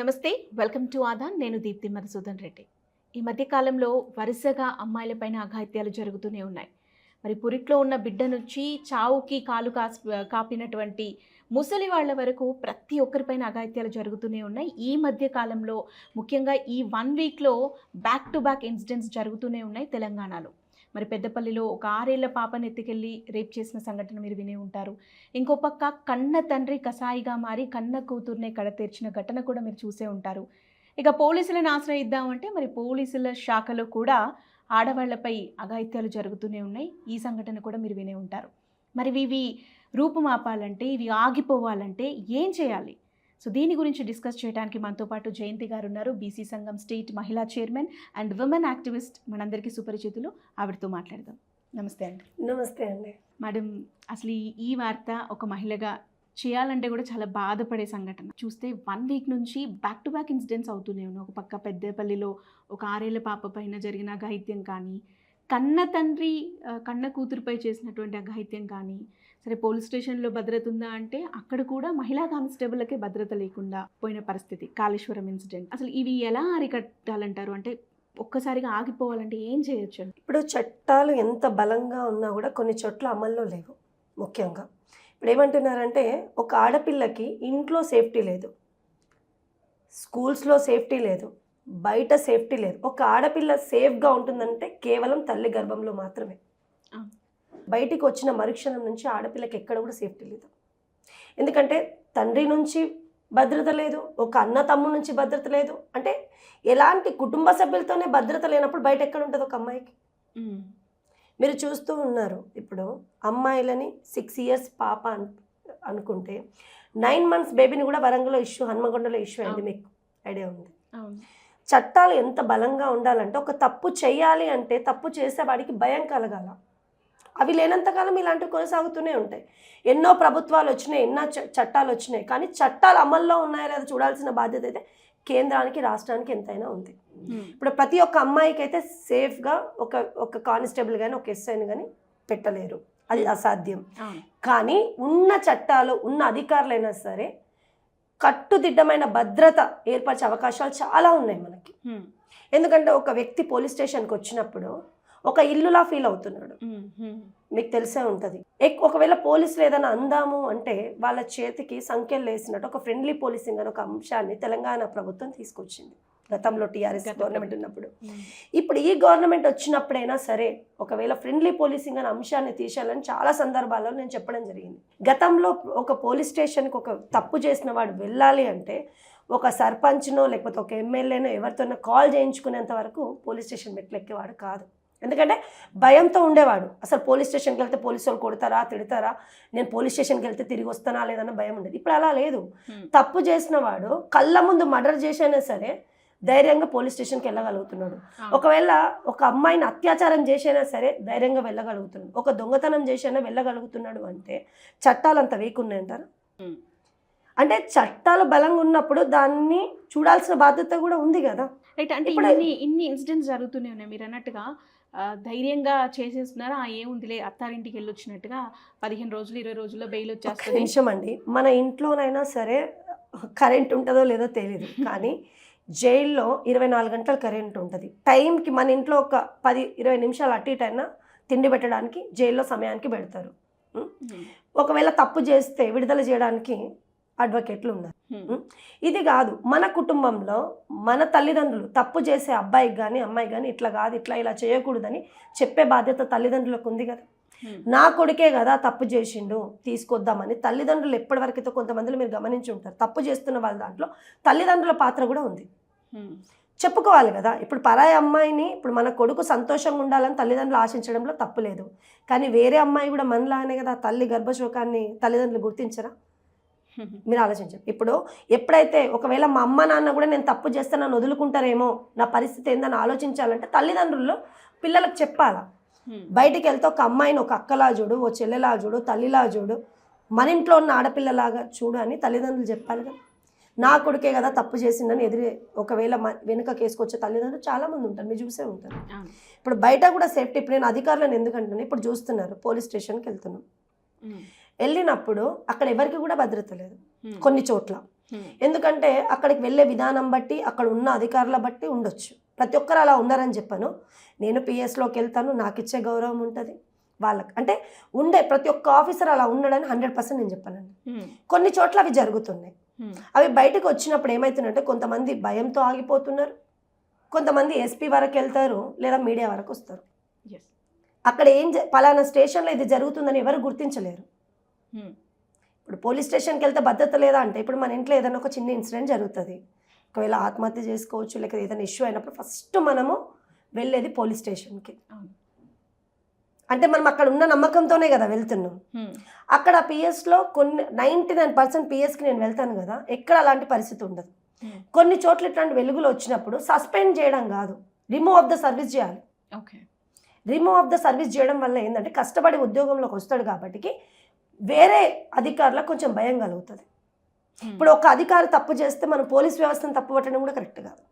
నమస్తే welcome to Aadan. నేను దీప్తి మధుసూదన్ రెడ్డి. ఈ మధ్యకాలంలో వరుసగా అమ్మాయిలపైన అఘాయిత్యాలు జరుగుతూనే ఉన్నాయి. మరి పురిట్లో ఉన్న బిడ్డ నుంచి చావుకి కాలు కాస్ కాపినటువంటి ముసలి వాళ్ళ వరకు ప్రతి ఒక్కరిపైన అఘాయిత్యాలు జరుగుతూనే ఉన్నాయి. ఈ మధ్య కాలంలో ముఖ్యంగా ఈ వన్ వీక్లో బ్యాక్ టు బ్యాక్ ఇన్సిడెంట్స్ జరుగుతూనే ఉన్నాయి తెలంగాణలో. మరి పెద్దపల్లిలో ఒక ఆరేళ్ళ పాపను ఎత్తుకెళ్ళి రేప్ చేసిన సంఘటన మీరు వినే ఉంటారు. ఇంకో పక్క కన్న తండ్రి కసాయిగా మారి కన్న కూతుర్నే కడతీర్చిన ఘటన కూడా మీరు చూసే ఉంటారు. ఇక పోలీసులను ఆశ్రయిద్దామంటే మరి పోలీసుల శాఖలో కూడా ఆడవాళ్ళపై అఘాయిత్యాలు జరుగుతూనే ఉన్నాయి. ఈ సంఘటన కూడా మీరు వినే ఉంటారు. మరి ఇవి రూపుమాపాలంటే ఇవి ఆగిపోవాలంటే ఏం చేయాలి? సో దీని గురించి డిస్కస్ చేయడానికి మనతో పాటు జయంతి గారు ఉన్నారు. బీసీ సంఘం స్టేట్ మహిళా చైర్మన్ అండ్ విమెన్ యాక్టివిస్ట్ మనందరికీ సుపరిచితులు. ఆవిడతో మాట్లాడదాం. నమస్తే అండి. నమస్తే అండి. మేడం అసలు ఈ- వార్త ఒక మహిళగా చేయాలంటే కూడా చాలా బాధపడే సంఘటన. చూస్తే వన్ వీక్ నుంచి బ్యాక్ టు బ్యాక్ ఇన్సిడెంట్స్ అవుతూనే ఉన్నాయి. ఒక పక్క పెద్దపల్లిలో ఒక ఆరేళ్ళ పాప పైన జరిగిన అఘాయిత్యం కానీ కన్న తండ్రి కన్న కూతురుపై చేసినటువంటి అఘాయిత్యం కానీ సరే పోలీస్ స్టేషన్లో భద్రత ఉందా అంటే అక్కడ కూడా మహిళా కానిస్టేబుల్కే భద్రత లేకుండా పోయిన పరిస్థితి కాళేశ్వరం ఇన్సిడెంట్. అసలు ఇవి ఎలా అరికట్టాలంటారు? అంటే ఒక్కసారిగా ఆగిపోవాలంటే ఏం చేయొచ్చు? ఇప్పుడు చట్టాలు ఎంత బలంగా ఉన్నా కూడా కొన్ని చోట్ల అమల్లో లేవు ముఖ్యంగా. ఇప్పుడు ఏమంటున్నారంటే ఒక ఆడపిల్లకి ఇంట్లో సేఫ్టీ లేదు స్కూల్స్లో సేఫ్టీ లేదు బయట సేఫ్టీ లేదు. ఒక ఆడపిల్ల సేఫ్గా ఉంటుందంటే కేవలం తల్లి గర్భంలో మాత్రమే. బయటికి వచ్చిన మరుక్షణం నుంచి ఆడపిల్లకి ఎక్కడ కూడా సేఫ్టీ లేదు. ఎందుకంటే తండ్రి నుంచి భద్రత లేదు ఒక అన్న తమ్ముడు నుంచి భద్రత లేదు. అంటే ఎలాంటి కుటుంబ సభ్యులతోనే భద్రత లేనప్పుడు బయట ఎక్కడ ఉంటుంది ఒక అమ్మాయికి? మీరు చూస్తూ ఉన్నారు. ఇప్పుడు అమ్మాయిలని సిక్స్ ఇయర్స్ పాప అన్ అనుకుంటే నైన్ మంత్స్ బేబీని కూడా వరంగల్లో ఇష్యూ హన్మకొండలో ఇష్యూ అయింది. మీకు ఐడియా ఉంది. చట్టాలు ఎంత బలంగా ఉండాలంటే ఒక తప్పు చేయాలి అంటే తప్పు చేసే వాడికి భయం కలగాల. అవి లేనంతకాలం ఇలాంటివి కొనసాగుతూనే ఉంటాయి. ఎన్నో ప్రభుత్వాలు వచ్చినాయి ఎన్నో చ- చట్టాలు వచ్చినాయి. కానీ చట్టాలు అమల్లో ఉన్నాయా లేదా చూడాల్సిన బాధ్యత అయితే కేంద్రానికి రాష్ట్రానికి ఎంతైనా ఉంది. ఇప్పుడు ప్రతి ఒక్క అమ్మాయికి అయితే సేఫ్గా ఒక ఒక కానిస్టేబుల్ కానీ ఒక ఎస్ఐని కానీ పెట్టలేరు. అది అసాధ్యం. కానీ ఉన్న చట్టాలు ఉన్న అధికారులైనా సరే కట్టుదిట్టమైన భద్రత ఏర్పరిచే అవకాశాలు చాలా ఉన్నాయి మనకి. ఎందుకంటే ఒక వ్యక్తి పోలీస్ స్టేషన్కి వచ్చినప్పుడు ఒక ఇల్లులా ఫీల్ అవుతున్నాడు. మీకు తెలిసే ఉంటుంది. ఒకవేళ పోలీసులు ఏదైనా అందాము అంటే వాళ్ళ చేతికి సంఖ్యలు వేసినట్టు ఒక ఫ్రెండ్లీ పోలీసింగ్ అని ఒక అంశాన్ని తెలంగాణ ప్రభుత్వం తీసుకొచ్చింది. గతంలో టీఆర్ఎస్ గవర్నమెంట్ ఉన్నప్పుడు. ఇప్పుడు ఈ గవర్నమెంట్ వచ్చినప్పుడైనా సరే ఒకవేళ ఫ్రెండ్లీ పోలీసింగ్ అనే అంశాన్ని తీసేయాలని చాలా సందర్భాల్లో నేను చెప్పడం జరిగింది. గతంలో ఒక పోలీస్ స్టేషన్కి ఒక తప్పు చేసిన వాడు వెళ్ళాలి అంటే ఒక సర్పంచ్నో లేకపోతే ఒక ఎమ్మెల్యేనో ఎవరితోనో కాల్ చేయించుకునేంత వరకు పోలీస్ స్టేషన్ మెట్లు ఎక్కేవాడు కాదు. ఎందుకంటే భయంతో ఉండేవాడు. అసలు పోలీస్ స్టేషన్కి వెళ్తే పోలీసు వాళ్ళు కొడతారా తిడతారా? నేను పోలీస్ స్టేషన్కి వెళ్తే తిరిగి వస్తానా లేదన్న భయం ఉండేది. ఇప్పుడు అలా లేదు. తప్పు చేసిన వాడు కళ్ళ ముందు మర్డర్ చేసైనా సరే ధైర్యంగా పోలీస్ స్టేషన్కి వెళ్ళగలుగుతున్నాడు. ఒకవేళ ఒక అమ్మాయిని అత్యాచారం చేసైనా సరే ధైర్యంగా వెళ్ళగలుగుతున్నాడు. ఒక దొంగతనం చేసైనా వెళ్ళగలుగుతున్నాడు అంటే చట్టాలు అంత వీక్ ఉన్నాయంటారా. అంటే చట్టాలు బలంగా ఉన్నప్పుడు దాన్ని చూడాల్సిన బాధ్యత కూడా ఉంది కదా. రైట్ అంటే ఇప్పుడు- ఇన్ని ఇన్ని ఇన్సిడెంట్స్ జరుగుతూనే ఉన్నాయి. మీరు అన్నట్టుగా ధైర్యంగా చేసేస్తున్నారా ఆ ఏముందిలే అత్తారింటికి వెళ్ళి వచ్చినట్టుగా పదిహేను రోజులు ఇరవై రోజుల్లో బెయిల్ వచ్చేస్తుంది. నిమిషం అండి. మన ఇంట్లోనైనా సరే కరెంట్ ఉంటుందో లేదో తెలియదు కానీ జైల్లో ఇరవై నాలుగు గంటలు కరెంట్ ఉంటుంది. టైంకి మన ఇంట్లో ఒక పది ఇరవై నిమిషాలు అటు ఇటు అయినా తిండి పెట్టడానికి జైల్లో సమయానికి పెడతారు. ఒకవేళ తప్పు చేస్తే విడుదల చేయడానికి అడ్వకేట్లు ఉన్నారు. ఇది కాదు మన కుటుంబంలో మన తల్లిదండ్రులు తప్పు చేసే అబ్బాయికి కానీ అమ్మాయికి కానీ ఇట్లా కాదు ఇట్లా ఇలా చేయకూడదని చెప్పే బాధ్యత తల్లిదండ్రులకు ఉంది కదా. నా కొడుకే కదా తప్పు చేసిండు తీసుకొద్దామని తల్లిదండ్రులు ఎప్పటివరకైతే కొంతమందిలో మీరు గమనించి ఉంటారు తప్పు చేస్తున్న వాళ్ళ దాంట్లో తల్లిదండ్రుల పాత్ర కూడా ఉంది. చెప్పుకోవాలి కదా ఇప్పుడు పరాయి అమ్మాయిని ఇప్పుడు మన కొడుకు సంతోషంగా ఉండాలని తల్లిదండ్రులు ఆశించడంలో తప్పు లేదు కానీ వేరే అమ్మాయి కూడా మనలానే కదా తల్లి గర్భశోకాన్ని తల్లిదండ్రులు గుర్తించరా. మీరు ఆలోచించండి. ఇప్పుడు ఎప్పుడైతే ఒకవేళ మా అమ్మ నాన్న కూడా నేను తప్పు చేస్తే నన్ను వదులుకుంటారేమో నా పరిస్థితి ఏందని ఆలోచించాలంటే తల్లిదండ్రులు పిల్లలకు చెప్పాలా. బయటికి వెళ్తే ఒక అమ్మాయిని ఒక అక్కలా చూడు ఓ చెల్లెలా చూడు తల్లిలా చూడు మన ఇంట్లో ఉన్న ఆడపిల్లలాగా చూడు అని తల్లిదండ్రులు చెప్పాలి కదా. నా కొడుకే కదా తప్పు చేసిందని ఎదిరే ఒకవేళ వెనుక కేసుకొచ్చే తల్లిదండ్రులు చాలా మంది ఉంటారు. మీరు చూసే ఉంటారు. ఇప్పుడు బయట కూడా సేఫ్టీ ఇప్పుడు నేను అధికారులను ఎందుకంటున్నాను ఇప్పుడు చూస్తున్నారు పోలీస్ స్టేషన్కి వెళ్తున్నాం. హ్మ్. వెళ్ళినప్పుడు అక్కడ ఎవరికి కూడా భద్రత లేదు. కొన్ని చోట్ల. ఎందుకంటే అక్కడికి వెళ్ళే విధానం బట్టి అక్కడ ఉన్న అధికారుల బట్టి ఉండొచ్చు ప్రతి ఒక్కరు అలా ఉన్నారని చెప్పాను నేను పిఎస్లోకి వెళ్తాను నాకు ఇచ్చే గౌరవం ఉంటుంది వాళ్ళకి అంటే ఉండే ప్రతి ఒక్క ఆఫీసర్ అలా ఉండడని హండ్రెడ్ పర్సెంట్ నేను చెప్పానండి. కొన్ని చోట్ల అవి జరుగుతున్నాయి. అవి బయటకు వచ్చినప్పుడు ఏమవుతుందంటే కొంతమంది భయంతో ఆగిపోతున్నారు కొంతమంది ఎస్పీ వరకు వెళ్తారు లేదా మీడియా వరకు వస్తారు. అక్కడ ఏం పలానా స్టేషన్లో ఇది జరుగుతుందని ఎవరు గుర్తించలేరు. ఇప్పుడు పోలీస్ స్టేషన్కి వెళ్తే భద్రత లేదా అంటే ఇప్పుడు మన ఇంట్లో ఏదైనా ఒక చిన్న ఇన్సిడెంట్ జరుగుతుంది. ఒకవేళ ఆత్మహత్య చేసుకోవచ్చు లేక ఏదైనా ఇష్యూ అయినప్పుడు ఫస్ట్ మనము వెళ్ళేది పోలీస్ స్టేషన్కి. అంటే మనం అక్కడ ఉన్న నమ్మకంతోనే కదా వెళ్తున్నాం. అక్కడ పిఎస్లో కొన్ని నైంటీ నైన్ పర్సెంట్ పిఎస్కి నేను వెళ్తాను కదా ఎక్కడ అలాంటి పరిస్థితి ఉండదు. కొన్ని చోట్ల ఇట్లాంటి వెలుగులు వచ్చినప్పుడు సస్పెండ్ చేయడం కాదు రిమూవ్ ఆఫ్ ద సర్వీస్ చేయాలి. Okay. Remove of the service చేయడం వల్ల ఏంటంటే కష్టపడి ఉద్యోగంలోకి వస్తాడు కాబట్టి వేరే అధికారులకు కొంచెం భయం కలుగుతుంది. ఇప్పుడు ఒక అధికారి తప్పు చేస్తే మనం పోలీస్ వ్యవస్థను తప్పు పట్టడం కూడా కరెక్ట్ కాదు.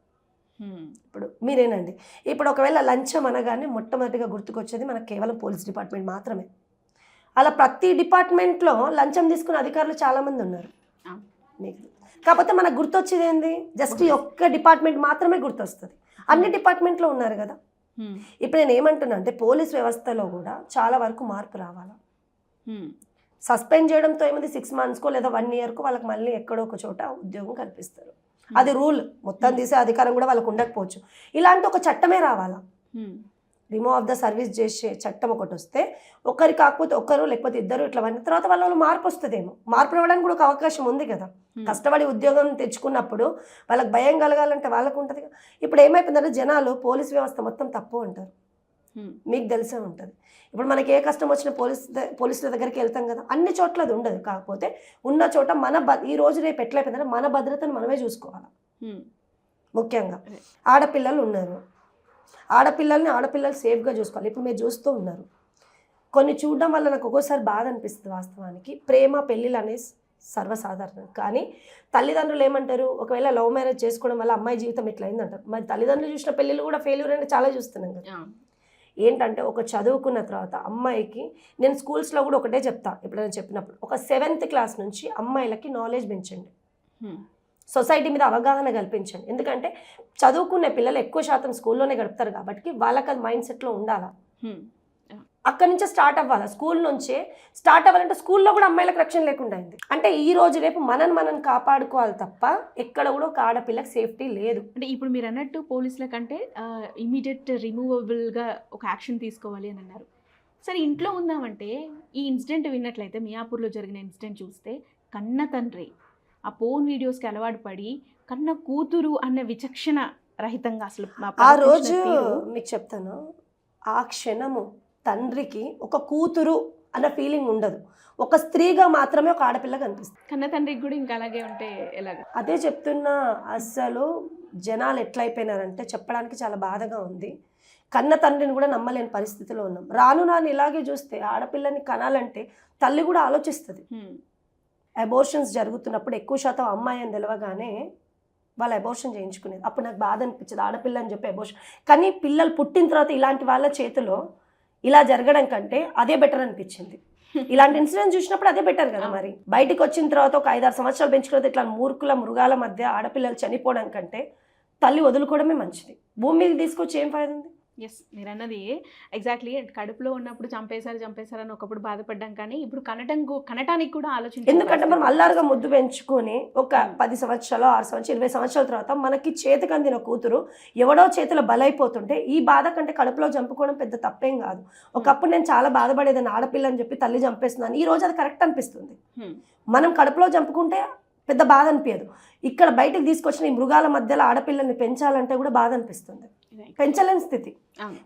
ఇప్పుడు మీరేనండి. ఇప్పుడు ఒకవేళ లంచం అనగానే మొట్టమొదటిగా గుర్తుకొచ్చేది మనకు కేవలం పోలీస్ డిపార్ట్మెంట్ మాత్రమే. అలా ప్రతి డిపార్ట్మెంట్లో లంచం తీసుకునే అధికారులు చాలామంది ఉన్నారు. మీకు. కాకపోతే మనకు గుర్తొచ్చేది ఏంది? జస్ట్ ఈ ఒక్క డిపార్ట్మెంట్ మాత్రమే గుర్తొస్తుంది. అన్ని డిపార్ట్మెంట్లో ఉన్నారు కదా. ఇప్పుడు నేను ఏమంటున్నా అంటే పోలీస్ వ్యవస్థలో కూడా చాలా వరకు మార్పు రావాలి. సస్పెండ్ చేయడంతో ఏమైంది? సిక్స్ మంత్స్కో లేదా వన్ ఇయర్కో వాళ్ళకి మళ్ళీ ఎక్కడో ఒక చోట ఉద్యోగం కల్పిస్తారు. అది రూల్. మొత్తం తీసే అధికారం కూడా వాళ్ళకు ఉండకపోవచ్చు. ఇలాంటి ఒక చట్టమే రావాలా? హ్మ్. రిమూవ్ ఆఫ్ ద సర్వీస్ చేసే చట్టం ఒకటి వస్తే ఒకరి కాకపోతే ఒకరు లేకపోతే ఇద్దరు ఇట్లా వన్న తర్వాత వాళ్ళ వాళ్ళు మార్పు వస్తుందేమో. మార్పు రావడానికి కూడా ఒక అవకాశం ఉంది కదా. హ్మ్. కష్టపడి ఉద్యోగం తెచ్చుకున్నప్పుడు వాళ్ళకి భయం కలగాలంటే వాళ్ళకు ఉంటుంది కదా. ఇప్పుడు ఏమైపోయిందంటే జనాలు పోలీస్ వ్యవస్థ మొత్తం తప్పు అంటారు. మీకు తెలిసే ఉంటుంది. ఇప్పుడు మనకి ఏ కష్టం వచ్చినా పోలీస్ పోలీసుల దగ్గరికి వెళ్తాం కదా అన్ని చోట్ల అది ఉండదు. కాకపోతే ఉన్న చోట మన భ ఈ రోజు రేపు ఎట్లయిపోయిందంటే మన భద్రతను మనమే చూసుకోవాలి. ముఖ్యంగా. ఆడపిల్లలు ఉన్నారు. ఆడపిల్లల్ని ఆడపిల్లలు సేఫ్గా చూసుకోవాలి. ఇప్పుడు మీరు చూస్తూ ఉన్నారు. కొన్ని చూడడం వల్ల నాకు ఒక్కోసారి బాధ అనిపిస్తుంది వాస్తవానికి. ప్రేమ పెళ్ళిళ్ళు అనేది సర్వసాధారణం. కానీ తల్లిదండ్రులు ఏమంటారు? ఒకవేళ లవ్ మ్యారేజ్ చేసుకోవడం వల్ల అమ్మాయి జీవితం ఇట్లా అయిందంటారు మరి తల్లిదండ్రులు చూసిన పెళ్ళిళ్ళు కూడా ఫెయిల్యూర్ అంటే చాలా చూస్తున్నాం కదా. ఏంటంటే ఒక చదువుకున్న తర్వాత అమ్మాయికి నేను స్కూల్స్లో కూడా ఒకటే చెప్తా ఎప్పుడైనా చెప్పినప్పుడు ఒక సెవెంత్ క్లాస్ నుంచి అమ్మాయిలకి నాలెడ్జ్ పెంచండి హ్మ్. సొసైటీ మీద అవగాహన కల్పించండి ఎందుకంటే చదువుకునే పిల్లలు ఎక్కువ శాతం స్కూల్లోనే గడుపుతారు కాబట్టి వాళ్ళకి అది మైండ్ సెట్లో ఉండాలా హ్మ్. అక్కడి నుంచే స్టార్ట్ అవ్వాలి. స్కూల్ నుంచే స్టార్ట్ అవ్వాలంటే స్కూల్లో కూడా అమ్మాయిలకు రక్షణ లేకుండా అయింది. అంటే ఈ రోజు రేపు మనని మనం కాపాడుకోవాలి తప్ప ఎక్కడ కూడా ఒక ఆడపిల్లకి సేఫ్టీ లేదు. అంటే ఇప్పుడు మీరు అన్నట్టు పోలీసుల కంటే ఇమీడియట్ రిమూవబుల్గా ఒక యాక్షన్ తీసుకోవాలి అని అన్నారు. సరే ఇంట్లో ఉందామంటే ఈ ఇన్సిడెంట్ విన్నట్లయితే మియాపూర్లో జరిగిన ఇన్సిడెంట్ చూస్తే కన్న తండ్రి ఆ పోన్ వీడియోస్కి అలవాటు పడి కన్న కూతురు అన్న విచక్షణ రహితంగా అసలు ఆ రోజు. మీకు చెప్తాను. ఆ క్షణము తండ్రికి ఒక కూతురు అన్న ఫీలింగ్ ఉండదు. ఒక స్త్రీగా మాత్రమే ఒక ఆడపిల్ల కనిపిస్తుంది. కన్న తండ్రికి కూడా ఇంకా అలాగే ఉంటే ఎలాగ? అదే చెప్తున్నా అస్సలు జనాలు ఎట్లయిపోయినారంటే చెప్పడానికి చాలా బాధగా ఉంది. కన్న తండ్రిని కూడా నమ్మలేని పరిస్థితిలో ఉన్నాం. రాను రాను ఇలాగే చూస్తే ఆడపిల్లని కనాలంటే తల్లి కూడా ఆలోచిస్తుంది. అబోర్షన్స్ జరుగుతున్నప్పుడు ఎక్కువ శాతం అమ్మాయి అని తెలవగానే వాళ్ళు అబోర్షన్ చేయించుకునేది. అప్పుడు నాకు బాధ అనిపించదు. ఆడపిల్ల అని చెప్పి అబోర్షన్ కానీ పిల్లలు పుట్టిన తర్వాత ఇలాంటి వాళ్ళ చేతిలో ఇలా జరగడం కంటే అదే బెటర్ అనిపించింది. ఇలాంటి ఇన్సిడెంట్ చూసినప్పుడు అదే బెటర్ కదా మరి. బయటికి వచ్చిన తర్వాత ఒక ఐదారు సంవత్సరాలు పెంచుకున్న ఇట్లా మూర్ఖుల మృగాల మధ్య ఆడపిల్లలు చనిపోవడం కంటే తల్లి వదులుకోవడమే మంచిది. భూమి మీద తీసుకొచ్చి ఏం ఫాయిదా ఉంది? ఎస్ మీరు అన్నది ఎగ్జాక్ట్లీ కడుపులో ఉన్నప్పుడు చంపేశారు చంపేశారు అని ఒకప్పుడు బాధపడ్డాం కానీ ఇప్పుడు కనటం కనటానికి కూడా ఆలోచించాలి ఎందుకంటే మనం అల్లారుగా ముద్దు పెంచుకొని ఒక పది సంవత్సరాలు ఆరు సంవత్సరాలు ఇరవై సంవత్సరాల తర్వాత మనకి చేతికి అందిన కూతురు ఎవడో చేతిలో బలైపోతుంటే ఈ బాధ కంటే కడుపులో చంపుకోవడం పెద్ద తప్పేం కాదు. ఒకప్పుడు నేను చాలా బాధపడేదాన్ని ఆడపిల్ల అని చెప్పి తల్లి చంపేస్తున్నాను. ఈ రోజు అది కరెక్ట్ అనిపిస్తుంది. హ్మ్. మనం కడుపులో చంపుకుంటే పెద్ద బాధ అనిపించదు ఇక్కడ బయటకు తీసుకొచ్చిన ఈ మృగాల మధ్యలో ఆడపిల్లల్ని పెంచాలంటే కూడా బాధ అనిపిస్తుంది. పెంచలేని స్థితి.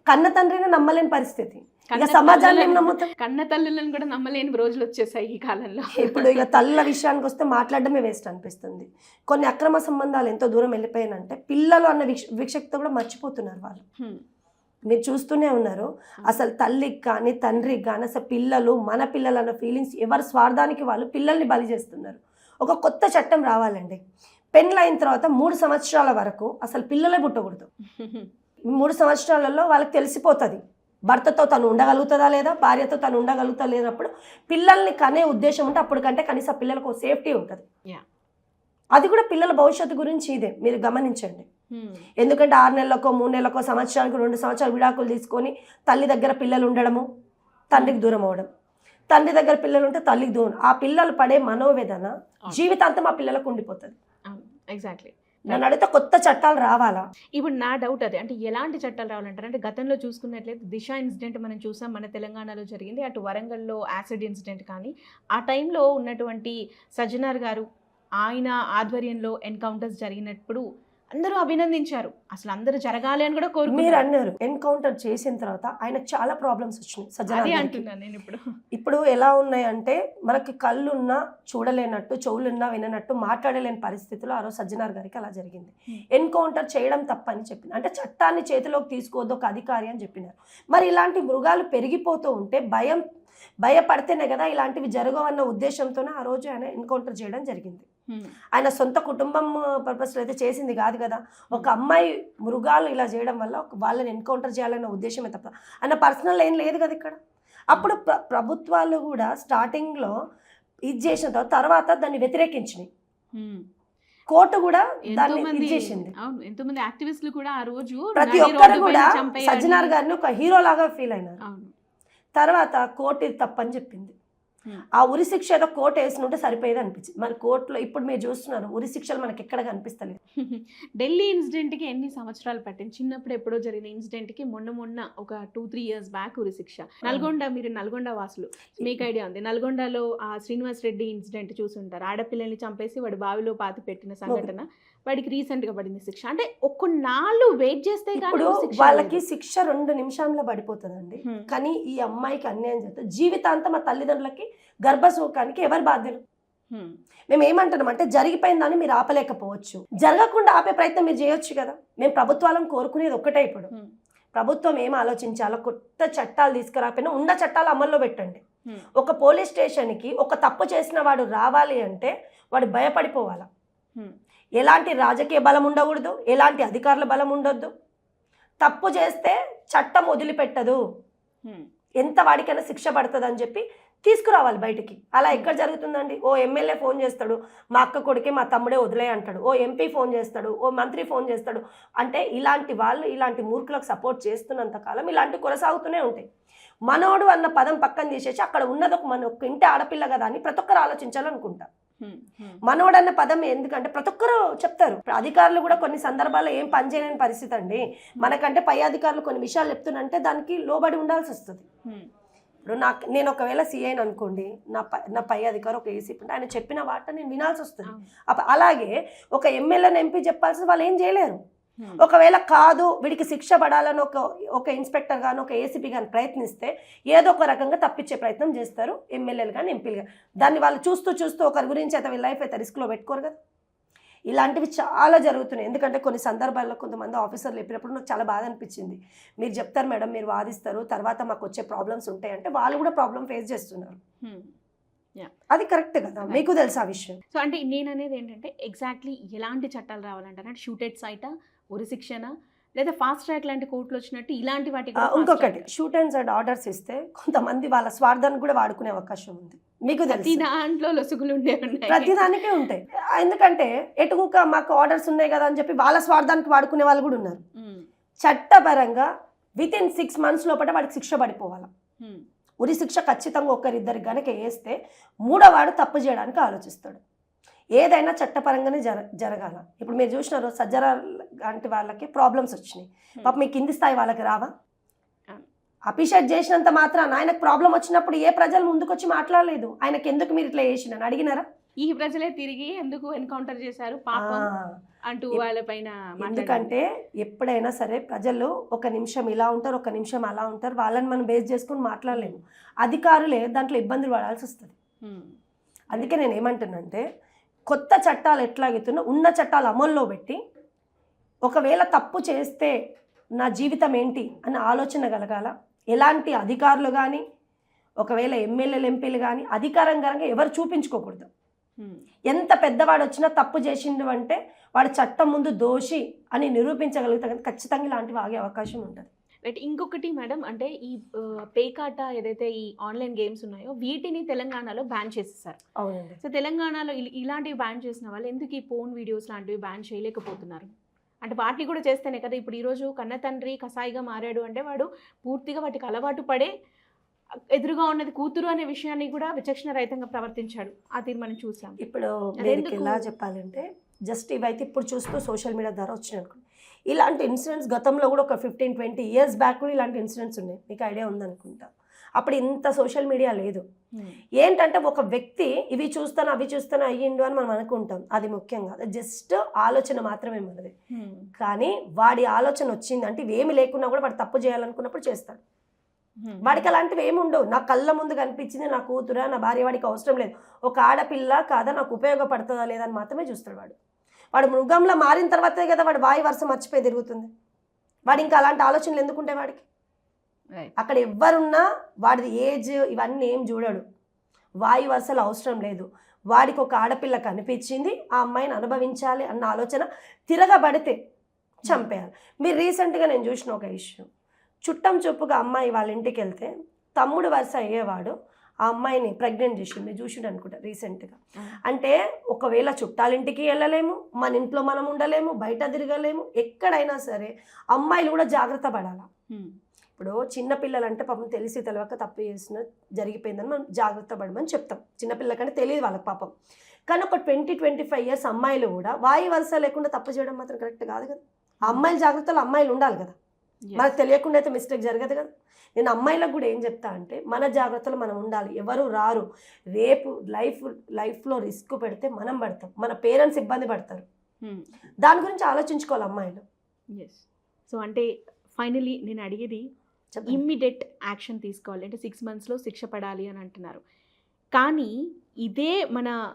కన్న తండ్రిని నమ్మలేని పరిస్థితి. ఇక సమాజాన్ని నమ్ముతాం? కన్న తల్లులను కూడా నమ్మలేని రోజులు వచ్చేసాయి ఈ కాలంలో. ఇప్పుడు ఇక తల్లుల విషయానికి వస్తే మాట్లాడడమే వేస్ట్ అనిపిస్తుంది. కొన్ని అక్రమ సంబంధాలు ఎంతో దూరం వెళ్ళిపోయానంటే పిల్లలు అన్న విక్ష విక్షక్త కూడా మర్చిపోతున్నారు వాళ్ళు. మీరు చూస్తూనే ఉన్నారు. అసలు తల్లికి కానీ తండ్రికి కానీ అసలు పిల్లలు మన పిల్లలు అన్న ఫీలింగ్స్ ఎవరి స్వార్థానికి వాళ్ళు పిల్లల్ని బలి చేస్తున్నారు. ఒక కొత్త చట్టం రావాలండి. పెళ్ళైన తర్వాత మూడు సంవత్సరాల వరకు అసలు పిల్లలే పుట్టకూడదు. మూడు సంవత్సరాలలో వాళ్ళకి తెలిసిపోతుంది. భర్తతో తను ఉండగలుగుతుందా లేదా భార్యతో తను ఉండగలుగుతా లేనప్పుడు పిల్లల్ని కనే ఉద్దేశం ఉంటే అప్పటికంటే కనీసం పిల్లలకు సేఫ్టీ ఉంటుంది. అది కూడా పిల్లల భవిష్యత్తు గురించి ఇదే మీరు గమనించండి. ఎందుకంటే ఆరు నెలలకో మూడు నెలలకో సంవత్సరానికి రెండు సంవత్సరాలు విడాకులు తీసుకొని తల్లి దగ్గర పిల్లలు ఉండడము తండ్రికి దూరం అవ్వడం. తండ్రి దగ్గర పిల్లలు ఉంటే తల్లికి దూరం. ఆ పిల్లలు పడే మనోవేదన జీవితాంతం ఆ పిల్లలకు ఉండిపోతుంది. ఎగ్జాక్ట్లీ నన్ను అడిగితే కొత్త చట్టాలు రావాలా? ఇప్పుడు నా డౌట్ అదే. అంటే ఎలాంటి చట్టాలు రావాలంటారు? అంటే గతంలో చూసుకున్నట్లయితే దిశ ఇన్సిడెంట్ మనం చూసాం మన తెలంగాణలో జరిగింది. అటు వరంగల్లో యాసిడ్ ఇన్సిడెంట్ కానీ ఆ టైంలో ఉన్నటువంటి సజ్జనార్ గారు ఆయన ఆధ్వర్యంలో ఎన్కౌంటర్స్ జరిగినప్పుడు అందరూ అభినందించారు అసలు అందరూ జరగాలి అని కూడా మీరు కోరుకున్నారు అన్నారు ఎన్కౌంటర్ చేసిన తర్వాత ఆయన చాలా ప్రాబ్లమ్స్ వచ్చినాయి సజ్జనార్. అంటున్నాను నేను ఇప్పుడు ఇప్పుడు ఎలా ఉన్నాయంటే మనకి కళ్ళున్నా చూడలేనట్టు చెవులున్నా విననట్టు మాట్లాడలేని పరిస్థితిలో ఆ రోజు సజ్జనార్ గారికి అలా జరిగింది. ఎన్కౌంటర్ చేయడం తప్పని చెప్పింది అంటే చట్టాన్ని చేతిలోకి తీసుకోవద్దు ఒక అధికారి అని చెప్పినారు మరి ఇలాంటి మృగాలు పెరిగిపోతూ ఉంటే భయం భయపడితేనే కదా ఇలాంటివి జరగవన్న ఉద్దేశంతోనే ఆ రోజు ఆయన ఎన్కౌంటర్ చేయడం జరిగింది. ఆయన సొంత కుటుంబం పర్పస్లో అయితే చేసింది కాదు కదా. ఒక అమ్మాయి మృగాలు ఇలా చేయడం వల్ల ఒక వాళ్ళని ఎన్కౌంటర్ చేయాలన్న ఉద్దేశమే తప్ప. ఆయన పర్సనల్ ఏం లేదు కదా ఇక్కడ. అప్పుడు ప్ర ప్రభుత్వాలు కూడా స్టార్టింగ్లో ఇది చేసిన తర్వాత తర్వాత దాన్ని వ్యతిరేకించినాయి. కోర్టు కూడా దాన్ని చేసింది. అవును ఎంతో మంది యాక్టివిస్టులు కూడా ఆ రోజు ప్రతి ఒక్కరు కూడా సజ్జనార్ గారిని ఒక హీరో లాగా ఫీల్ అయినారు. తర్వాత కోర్టు ఇది తప్పని చెప్పింది. ఆ ఉరి శిక్ష ఏదో కోర్టు వేసినుంటే సరిపోయేది అనిపించింది. మరి కోర్టులో ఇప్పుడు మీరు చూస్తున్నారు ఉరి శిక్షలు మనకి ఎక్కడ కనిపిస్తలేదు? ఢిల్లీ ఇన్సిడెంట్కి ఎన్ని సంవత్సరాలు పట్టింది? చిన్నప్పుడు ఎప్పుడో జరిగిన ఇన్సిడెంట్కి మొన్న మొన్న ఒక టూ త్రీ ఇయర్స్ బ్యాక్ ఉరి శిక్ష. నల్గొండ మీరు నల్గొండ వాసులు మీకు ఐడియా ఉంది. నల్గొండలో ఆ శ్రీనివాస్ రెడ్డి ఇన్సిడెంట్ చూసుంటారు. ఆడపిల్లల్ని చంపేసి వాడు బావిలో పాతి పెట్టిన సంఘటన. వాడికి రీసెంట్గా పడింది శిక్ష అంటే ఒక్క నాళ్ళు వెయిట్ చేస్తే ఇప్పుడు వాళ్ళకి. శిక్ష రెండు నిమిషాల్లో పడిపోతుందండి. కానీ ఈ అమ్మాయికి అన్యాయం చేస్తే జీవితాంతం ఆ తల్లిదండ్రులకి గర్భశోకానికి ఎవరు బాధ్యులు. మేము ఏమంటున్నాం అంటే జరిగిపోయిందని మీరు ఆపలేకపోవచ్చు జరగకుండా ఆపే ప్రయత్నం మీరు చేయొచ్చు కదా మేము ప్రభుత్వాలను కోరుకునేది ఒక్కటే ఇప్పుడు. ప్రభుత్వం ఏం ఆలోచించాలో కొత్త చట్టాలు తీసుకురాకపోయినా ఉన్న చట్టాలు అమల్లో పెట్టండి. ఒక పోలీస్ స్టేషన్కి ఒక తప్పు చేసిన వాడు రావాలి అంటే వాడు భయపడిపోవాలా. ఎలాంటి రాజకీయ బలం ఉండకూడదు ఎలాంటి అధికారుల బలం ఉండొద్దు తప్పు చేస్తే చట్టం వదిలిపెట్టదు. ఎంత వాడికైనా శిక్ష పడుతుంది అని చెప్పి తీసుకురావాలి బయటికి అలా ఎక్కడ జరుగుతుందండి ఓ ఎమ్మెల్యే ఫోన్ చేస్తాడు మా అక్క కొడుకే మా తమ్ముడే వదిలే అంటాడు ఓ ఎంపీ ఫోన్ చేస్తాడు ఓ మంత్రి ఫోన్ చేస్తాడు అంటే ఇలాంటి వాళ్ళు ఇలాంటి మూర్ఖులకు సపోర్ట్ చేస్తున్నంత కాలం ఇలాంటి కొనసాగుతూనే ఉంటాయి మనోడు అన్న పదం పక్కన తీసేసి అక్కడ ఉన్నది ఒక మన ఇంటి ఆడపిల్ల కదా అని ప్రతి ఒక్కరు ఆలోచించాలనుకుంటా హ్మ్. హ్మ్. మనోడు అన్న పదం ఎందుకంటే ప్రతి ఒక్కరు చెప్తారు. అధికారులు కూడా కొన్ని సందర్భాల్లో ఏం పనిచేయలేని పరిస్థితి అండి. మనకంటే పై అధికారులు కొన్ని విషయాలు చెప్తున్నంటే దానికి లోబడి ఉండాల్సి వస్తుంది. ఇప్పుడు నాకు నేను ఒకవేళ సీఐని అనుకోండి నా పై నా పై అధికారి ఒక ఏసీ ఉంటే ఆయన చెప్పిన వాట నేను వినాల్సి వస్తుంది. అలాగే ఒక ఎమ్మెల్యేని ఎంపీ చెప్పాల్సి వాళ్ళు ఏం చేయలేరు. ఒకవేళ కాదు వీడికి శిక్ష పడాలని ఒక ఒక ఇన్స్పెక్టర్ కానీ ఒక ఏసీపీ కానీ ప్రయత్నిస్తే ఏదో ఒక రకంగా తప్పించే ప్రయత్నం చేస్తారు ఎమ్మెల్యేలు కానీ ఎంపీలు కానీ దాన్ని వాళ్ళు చూస్తూ చూస్తూ ఒకరి గురించి అయితే వీళ్ళ లైఫ్ అయితే రిస్క్లో పెట్టుకోరు కదా. ఇలాంటివి చాలా జరుగుతున్నాయి. ఎందుకంటే కొన్ని సందర్భాల్లో కొంతమంది ఆఫీసర్లు చెప్పినప్పుడు నాకు చాలా బాధ అనిపించింది. మీరు చెప్తారు మేడం మీరు వాదిస్తారు తర్వాత మాకు వచ్చే ప్రాబ్లమ్స్ ఉంటాయి అంటే వాళ్ళు కూడా ప్రాబ్లం ఫేస్ చేస్తున్నారు. హ్మ్. అది కరెక్ట్ కదా. మీకు తెలుసు ఆ విషయం. సో అంటే నేను అనేది ఏంటంటే ఎగ్జాక్ట్లీ ఎలాంటి చట్టాలు రావాలంటారు? అంటే షూటెడ్ సైటా ఉరి శిక్షణ? లేదా ఫాస్ట్ ట్రాక్ లాంటి కోర్టులు వచ్చినట్టు ఇలాంటి fast ఇంకొకటి. షూట్ అండ్ సైడ్ ఆర్డర్స్ ఇస్తే కొంతమంది వాళ్ళ స్వార్థాన్ని కూడా వాడుకునే అవకాశం ఉంది. మీకు ప్రతి తెలుసు. దాంట్లో లొసుగులు ఉండే ప్రతి దానికే ఉంటాయి. ఎందుకంటే ఎటుకుక మాకు ఆర్డర్స్ ఉన్నాయి కదా అని చెప్పి వాళ్ళ స్వార్థానికి వాడుకునే వాళ్ళు కూడా ఉన్నారు. హ్మ్. చట్టపరంగా విత్ ఇన్ సిక్స్ మంత్స్ లోపల వాడికి శిక్ష పడిపోవాలి. హ్మ్. ఉరి శిక్ష ఖచ్చితంగా ఒకరిద్దరికి గనక వేస్తే మూడోవాడు తప్పు చేయడానికి ఆలోచిస్తాడు. ఏదైనా చట్టపరంగానే జర జరగాల. ఇప్పుడు మీరు చూసినారు సజ్జర లాంటి వాళ్ళకి ప్రాబ్లమ్స్ వచ్చినాయి. పాప మీ కింది స్థాయి వాళ్ళకి రావా. అప్రిషియేట్ చేసినంత మాత్రాన ఆయనకు ప్రాబ్లం వచ్చినప్పుడు ఏ ప్రజలు ముందుకొచ్చి మాట్లాడలేదు? ఆయనకి ఎందుకు మీరు ఇట్లా చేసినని అడిగినారా? ఈ ప్రజలే తిరిగి ఎందుకు ఎన్కౌంటర్ చేశారు? పాపం అంటూ ఎప్- వాళ్ళ పైన ఎందుకంటే ఎప్పుడైనా సరే ప్రజలు ఒక నిమిషం ఇలా ఉంటారు ఒక నిమిషం అలా ఉంటారు. వాళ్ళని మనం బేస్ చేసుకుని మాట్లాడలేము. అధికారులే దాంట్లో ఇబ్బందులు పడాల్సి వస్తుంది. అందుకే నేను ఏమంటున్నానంటే కొత్త చట్టాలు ఎట్లాగైతున్నా ఉన్న చట్టాలు అమల్లో పెట్టి ఒకవేళ తప్పు చేస్తే నా జీవితం ఏంటి అన్న ఆలోచన కలగాల. ఎలాంటి అధికారులు కానీ ఒకవేళ ఎమ్మెల్యేలు ఎంపీలు కానీ అధికారం కనుక ఎవరు చూపించుకోకూడదు. ఎంత పెద్దవాడు వచ్చినా తప్పు చేసిండు అంటే వాడు చట్టం ముందు దోషి అని నిరూపించగలిగితే కనుక ఖచ్చితంగా ఇలాంటివి ఆగే అవకాశం ఉంటుంది. రైట్ ఇంకొకటి మేడం అంటే ఈ పేకాట ఏదైతే ఈ ఆన్లైన్ గేమ్స్ ఉన్నాయో వీటిని తెలంగాణలో బ్యాన్ చేసేసారు. అవునండి. సో తెలంగాణలో ఇల్- ఇలాంటివి బ్యాన్ చేసిన వాళ్ళు ఎందుకు ఈ ఫోన్ వీడియోస్ లాంటివి బ్యాన్ చేయలేకపోతున్నారు? అంటే వాటిని కూడా చేస్తేనే కదా ఇప్పుడు ఈరోజు కన్న తండ్రి కసాయిగా మారాడు అంటే వాడు పూర్తిగా వాటికి అలవాటు పడే ఎదురుగా ఉన్నది కూతురు అనే విషయాన్ని కూడా విచక్షణ రహితంగా ప్రవర్తించాడు. ఆ తీర్మానం చూసాం. ఇప్పుడు ఎలా చెప్పాలంటే జస్ట్ ఇవైతే ఇప్పుడు చూస్తూ సోషల్ మీడియా ద్వారా వచ్చినాయి ఇలాంటి ఇన్సిడెంట్స్ గతంలో కూడా ఒక ఫిఫ్టీన్ ట్వంటీ ఇయర్స్ బ్యాక్ కూడా ఇలాంటి ఇన్సిడెంట్స్ ఉన్నాయి. మీకు ఐడియా ఉందనుకుంటా. అప్పుడు ఇంత సోషల్ మీడియా లేదు. ఏంటంటే ఒక వ్యక్తి ఇవి చూస్తాను అవి చూస్తాను అయ్యిండు అని మనం అనుకుంటాం. అది ముఖ్యం కాదు జస్ట్ ఆలోచన మాత్రమే మనది. కానీ వాడి ఆలోచన వచ్చింది అంటే ఇవేమి లేకున్నా కూడా వాడు తప్పు చేయాలనుకున్నప్పుడు చేస్తాడు. వాడికి అలాంటివి ఏమి ఉండవు. నా కళ్ళ ముందు కనిపించింది నా కూతురా నా భార్య వాడికి అవసరం లేదు. ఒక ఆడపిల్ల కాదా నాకు ఉపయోగపడుతుందా లేదా అని మాత్రమే చూస్తాడు వాడు. వాడు మృగంలో మారిన తర్వాతే కదా వాడు వాయి వరుస మర్చిపోయి తిరుగుతుంది. వాడు ఇంకా అలాంటి ఆలోచనలు ఎందుకుంటాయి వాడికి? అక్కడ ఎవ్వరున్నా వాడిది ఏజ్ ఇవన్నీ ఏం చూడడు. వాయు వరుసలు అవసరం లేదు. వాడికి ఒక ఆడపిల్ల కనిపించింది ఆ అమ్మాయిని అనుభవించాలి అన్న ఆలోచన తిరగబడితే చంపేయాలి. మీరు రీసెంట్గా నేను చూసిన ఒక ఇష్యూ. చుట్టం చూపుగా అమ్మాయి వాళ్ళ ఇంటికి వెళ్తే తమ్ముడు వరుస అయ్యేవాడు ఆ అమ్మాయిని ప్రెగ్నెంట్ చేసింది చూసిండు అనుకుంటా రీసెంట్గా. అంటే ఒకవేళ చుట్టాలింటికి వెళ్ళలేము మన ఇంట్లో మనం ఉండలేము బయట తిరగలేము ఎక్కడైనా సరే అమ్మాయిలు కూడా జాగ్రత్త పడాలా. ఇప్పుడు చిన్న పిల్లలంటే పాపం తెలిసి తెలియక తప్పు చేసిన జరిగిపోయిందని మనం జాగ్రత్త పడమని చెప్తాం. చిన్నపిల్లకంటే తెలియదు వాళ్ళకి పాపం. కానీ ఒక ట్వంటీ ట్వంటీ ఫైవ్ ఇయర్స్ అమ్మాయిలు కూడా వాయి వరుస లేకుండా తప్పు చేయడం మాత్రం కరెక్ట్ కాదు కదా. అమ్మాయిల జాగ్రత్తలు అమ్మాయిలు ఉండాలి కదా. మనకు తెలియకుండా అయితే మిస్టేక్ జరగదు కదా. నేను అమ్మాయిలకు కూడా ఏం చెప్తా అంటే మన జాగ్రత్తలు మనం ఉండాలి. ఎవరు రారు. రేపు లైఫ్ లైఫ్లో రిస్క్ పెడితే మనం పడతాం. మన పేరెంట్స్ ఇబ్బంది పడతారు. దాని గురించి ఆలోచించుకోవాలి అమ్మాయిలు. ఎస్ సో అంటే ఫైనలీ నేను అడిగేది. ఇమ్మీడియట్ యాక్షన్ తీసుకోవాలి. అంటే సిక్స్ మంత్స్లో శిక్ష పడాలి అని అంటున్నారు. కానీ ఇదే మన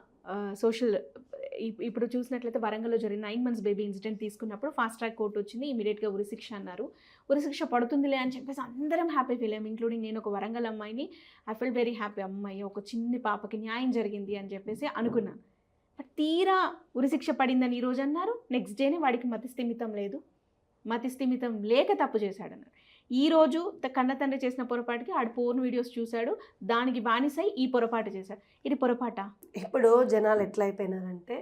సోషల్ ఇప్పుడు చూసినట్లయితే వరంగల్లో జరిగిన నైన్ మంత్స్ బేబీ ఇన్సిడెంట్ తీసుకున్నప్పుడు ఫాస్ట్ ట్రాక్ కోర్టు వచ్చింది ఇమీడియట్గా ఉరిశిక్ష అన్నారు. ఉరిశిక్ష పడుతుందిలే అని చెప్పేసి అందరం హ్యాపీ ఫీల్ అయ్యాం ఇంక్లూడింగ్ నేను ఒక వరంగల్ అమ్మాయిని. ఐ ఫీల్ వెరీ హ్యాపీ అమ్మాయి ఒక చిన్ని పాపకి న్యాయం జరిగింది అని చెప్పేసి అనుకున్నాను బట్ తీరా ఉరిశిక్ష పడిందని ఈరోజు అన్నారు నెక్స్ట్ డేనే వాడికి మతి స్థిమితం లేదు. మతి స్థిమితం లేక తప్పు చేశాడన్నారు. ఈ రోజు కన్న తండ్రి చేసిన పొరపాటుకి ఆడు పోర్న్ వీడియోస్ చూశాడు దానికి బానిసై ఈ పొరపాటు చేశాడు. ఇది పొరపాట? ఇప్పుడు జనాలు ఎట్లా అయిపోయినారంటే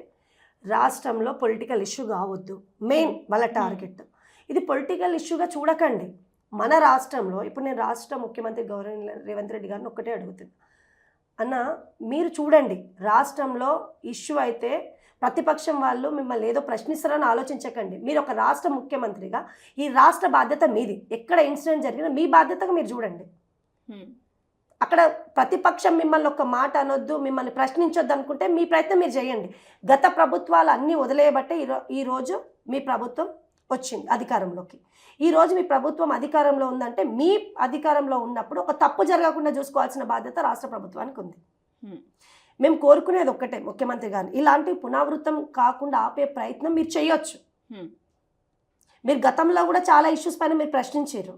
రాష్ట్రంలో పొలిటికల్ ఇష్యూ కావద్దు. మెయిన్ వాళ్ళ టార్గెట్. ఇది పొలిటికల్ ఇష్యూగా చూడకండి. మన రాష్ట్రంలో ఇప్పుడు నేను రాష్ట్ర ముఖ్యమంత్రి గౌరవ రేవంత్ రెడ్డి గారిని ఒక్కటే అడుగుతున్నా. అన్న మీరు చూడండి. రాష్ట్రంలో ఇష్యూ అయితే ప్రతిపక్షం వాళ్ళు మిమ్మల్ని ఏదో ప్రశ్నిస్తారని ఆలోచించకండి. మీరు ఒక రాష్ట్ర ముఖ్యమంత్రిగా ఈ రాష్ట్ర బాధ్యత మీది. ఎక్కడ ఇన్సిడెంట్ జరిగినా మీ బాధ్యతగా మీరు చూడండి. అక్కడ ప్రతిపక్షం మిమ్మల్ని ఒక మాట అనొద్దు మిమ్మల్ని ప్రశ్నించొద్దు అనుకుంటే మీ ప్రయత్నం మీరు చేయండి. గత ప్రభుత్వాలు అన్నీ వదిలేయబట్టే ఈరో ఈరోజు మీ ప్రభుత్వం వచ్చింది అధికారంలోకి. ఈ రోజు మీ ప్రభుత్వం అధికారంలో ఉందంటే మీ అధికారంలో ఉన్నప్పుడు ఒక తప్పు జరగకుండా చూసుకోవాల్సిన బాధ్యత రాష్ట్ర ప్రభుత్వానికి ఉంది. మేము కోరుకునేది ఒక్కటే ముఖ్యమంత్రి గారిని ఇలాంటి పునరావృతం కాకుండా ఆపే ప్రయత్నం మీరు చేయొచ్చు. మీరు గతంలో కూడా చాలా ఇష్యూస్ పైన మీరు ప్రశ్నించారు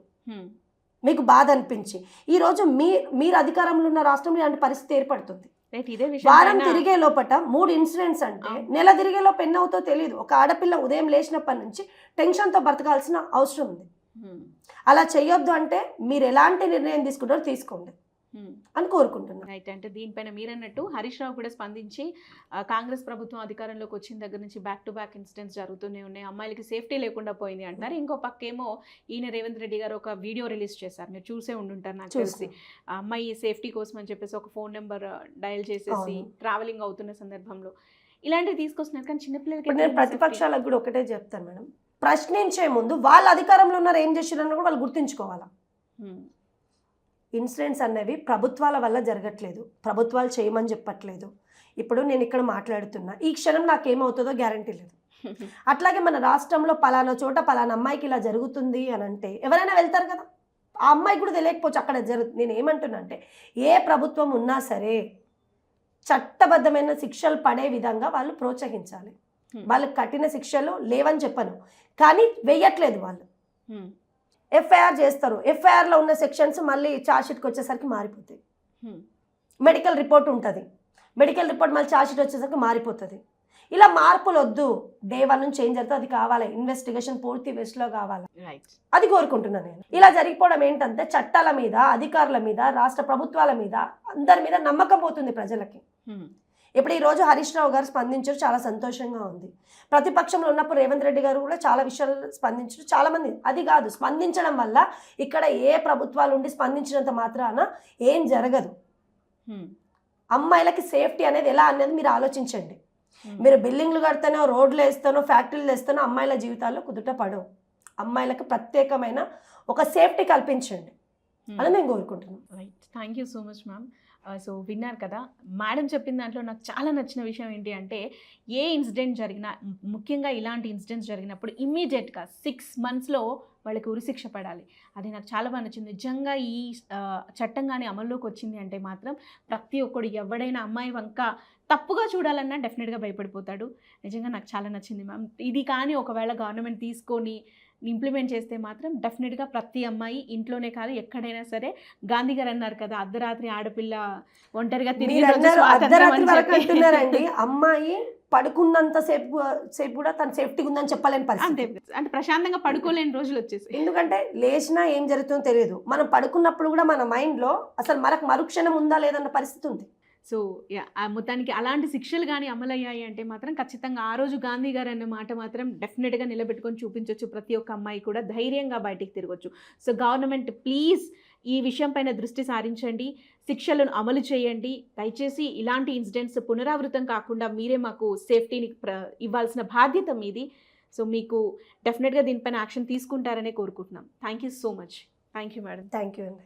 మీకు బాధ అనిపించి ఈ రోజు మీ మీరు అధికారంలో ఉన్న రాష్ట్రంలో ఇలాంటి పరిస్థితి ఏర్పడుతుంది వారం తిరిగే లోపట మూడు ఇన్సిడెంట్స్ అంటే. నెల తిరిగే లోపు ఎన్ని అవుతో తెలియదు ఒక ఆడపిల్ల ఉదయం లేచినప్పటి నుంచి టెన్షన్తో బ్రతకాల్సిన అవసరం ఉంది. అలా చేయొద్దు అంటే మీరు ఎలాంటి నిర్ణయం తీసుకుంటారో తీసుకోండి. అని కోరుకుంటున్నాను రైట్. అంటే దీనిపైన మీరన్నట్టు హరీష్ రావు కూడా స్పందించి కాంగ్రెస్ ప్రభుత్వం అధికారంలోకి వచ్చిన దగ్గర నుంచి బ్యాక్ టు బ్యాక్ ఇన్సిడెంట్స్ జరుగుతూనే ఉన్నాయి. అమ్మాయిలకి సేఫ్టీ లేకుండా పోయింది అంటారు ఇంకో పక్కేమో ఈయన రేవంత్ రెడ్డి గారు ఒక వీడియో రిలీజ్ చేశారు. మీరు చూసే ఉండుంటారు నాకు తెలిసి. అమ్మాయి సేఫ్టీ కోసం అని చెప్పేసి ఒక ఫోన్ నెంబర్ డయల్ చేసేసి. ట్రావెలింగ్ అవుతున్న సందర్భంలో. ఇలాంటివి తీసుకొస్తున్నారు. కానీ చిన్నపిల్లలకి నేను? ప్రతిపక్షాలకు కూడా ఒకటే చెప్తాను మేడం. ప్రశ్నించే ముందు వాళ్ళ అధికారంలో ఉన్నారు ఏం చేసిరని కూడా వాళ్ళు గుర్తుంచుకోవాలా. ఇన్సిడెంట్స్ అనేవి ప్రభుత్వాల వల్ల జరగట్లేదు. ప్రభుత్వాలు చేయమని చెప్పట్లేదు. ఇప్పుడు నేను ఇక్కడ మాట్లాడుతున్నా. ఈ క్షణం నాకేమవుతుందో గ్యారంటీ లేదు. అట్లాగే మన రాష్ట్రంలో పలానా చోట పలానా అమ్మాయికి ఇలా జరుగుతుంది అని అంటే ఎవరైనా వెళ్తారు కదా? ఆ అమ్మాయికి కూడా తెలియకపోవచ్చు అక్కడ జరుగు నేను ఏమంటున్నా అంటే ఏ ప్రభుత్వం ఉన్నా సరే చట్టబద్ధమైన శిక్షలు పడే విధంగా వాళ్ళు ప్రోత్సహించాలి. వాళ్ళకి కఠిన శిక్షలు లేవని చెప్పను. కానీ వెయ్యట్లేదు వాళ్ళు. ఎఫ్ఐఆర్ చేస్తారు. ఎఫ్ఐఆర్లో ఉన్న సెక్షన్స్ మళ్ళీ ఛార్జ్షీట్కి వచ్చేసరికి మారిపోతాయి. Hmm. మెడికల్ రిపోర్ట్ ఉంటుంది. మెడికల్ రిపోర్ట్ మళ్ళీ ఛార్జ్షీట్ వచ్చేసరికి మారిపోతుంది. ఇలా మార్పులు వద్దు డే వన్ నుంచి ఏం జరుగుతుంది అది కావాలి. ఇన్వెస్టిగేషన్ పూర్తి వేస్ట్లో కావాలి. అది కోరుకుంటున్నాను నేను. ఇలా జరిగిపోవడం ఏంటంటే చట్టాల మీద అధికారుల మీద రాష్ట్ర ప్రభుత్వాల మీద అందరి మీద నమ్మకం పోతుంది ప్రజలకి. ఇప్పుడు ఈ రోజు హరీష్ రావు గారు స్పందించారు చాలా సంతోషంగా ఉంది. ప్రతిపక్షంలో ఉన్నప్పుడు రేవంత్ రెడ్డి గారు కూడా చాలా విషయాలు స్పందించారు చాలా మంది. అది కాదు స్పందించడం వల్ల ఇక్కడ ఏ ప్రభుత్వాలు ఉండి స్పందించినంత మాత్రాన ఏం జరగదు. అమ్మాయిలకి సేఫ్టీ అనేది ఎలా అనేది మీరు ఆలోచించండి. మీరు బిల్డింగ్లు కడితేనో రోడ్లు వేస్తానో ఫ్యాక్టరీలు వేస్తానో అమ్మాయిల జీవితాల్లో కుదుట పడవు. అమ్మాయిలకు ప్రత్యేకమైన ఒక సేఫ్టీ కల్పించండి. అని మేము కోరుకుంటున్నాం right thank you so much ma'am so విన్నారు కదా. మేడం చెప్పిన దాంట్లో నాకు చాలా నచ్చిన విషయం ఏంటి అంటే ఏ ఇన్సిడెంట్ జరిగినా ముఖ్యంగా ఇలాంటి ఇన్సిడెంట్స్ జరిగినప్పుడు ఇమ్మీడియట్గా సిక్స్ మంత్స్లో వాళ్ళకి ఉరిశిక్ష పడాలి. అది నాకు చాలా బాగా నచ్చింది. నిజంగా ఈ చట్టం కానీ అమల్లోకి వచ్చింది అంటే మాత్రం ప్రతి ఒక్కడు ఎవడైనా అమ్మాయి వంక తప్పుగా చూడాలన్నా డెఫినెట్గా భయపడిపోతాడు. నిజంగా నాకు చాలా నచ్చింది మ్యామ్. ఇది కానీ ఒకవేళ గవర్నమెంట్ తీసుకొని ఇంప్లిమెంట్ చేస్తే మాత్రం డెఫినెట్గా ప్రతి అమ్మాయి ఇంట్లోనే కాదు ఎక్కడైనా సరే. గాంధీ గారు అన్నారు కదా అర్ధరాత్రి ఆడపిల్ల ఒంటరిగా తిరిగి అమ్మాయి పడుకున్నంత సేపు సేపు కూడా తన సేఫ్టీగా ఉందని చెప్పలేని పరిస్థితి. అంటే ప్రశాంతంగా పడుకోలేని రోజులు వచ్చేసి ఎందుకంటే లేచినా ఏం జరుగుతుందో తెలియదు. మనం పడుకున్నప్పుడు కూడా మన మైండ్లో అసలు మనకు మరుక్షణం ఉందా లేదన్న పరిస్థితి ఉంది. సో మొత్తానికి అలాంటి శిక్షలు కానీ అమలయ్యాయి అంటే మాత్రం ఖచ్చితంగా ఆ రోజు గాంధీ గారు అన్న మాట మాత్రం డెఫినెట్గా నిలబెట్టుకొని చూపించవచ్చు ప్రతి ఒక్క అమ్మాయి కూడా ధైర్యంగా బయటికి తిరగచ్చు. సో గవర్నమెంట్ ప్లీజ్ ఈ విషయం పైన దృష్టి సారించండి. శిక్షలను అమలు చేయండి. దయచేసి ఇలాంటి ఇన్సిడెంట్స్ పునరావృతం కాకుండా మీరే మాకు సేఫ్టీని ప్ర ఇవ్వాల్సిన బాధ్యత మీది. సో మీకు డెఫినెట్గా దీనిపైన యాక్షన్ తీసుకుంటారనే కోరుకుంటున్నాం. Thank you so much. Thank you madam. Thank you అండి.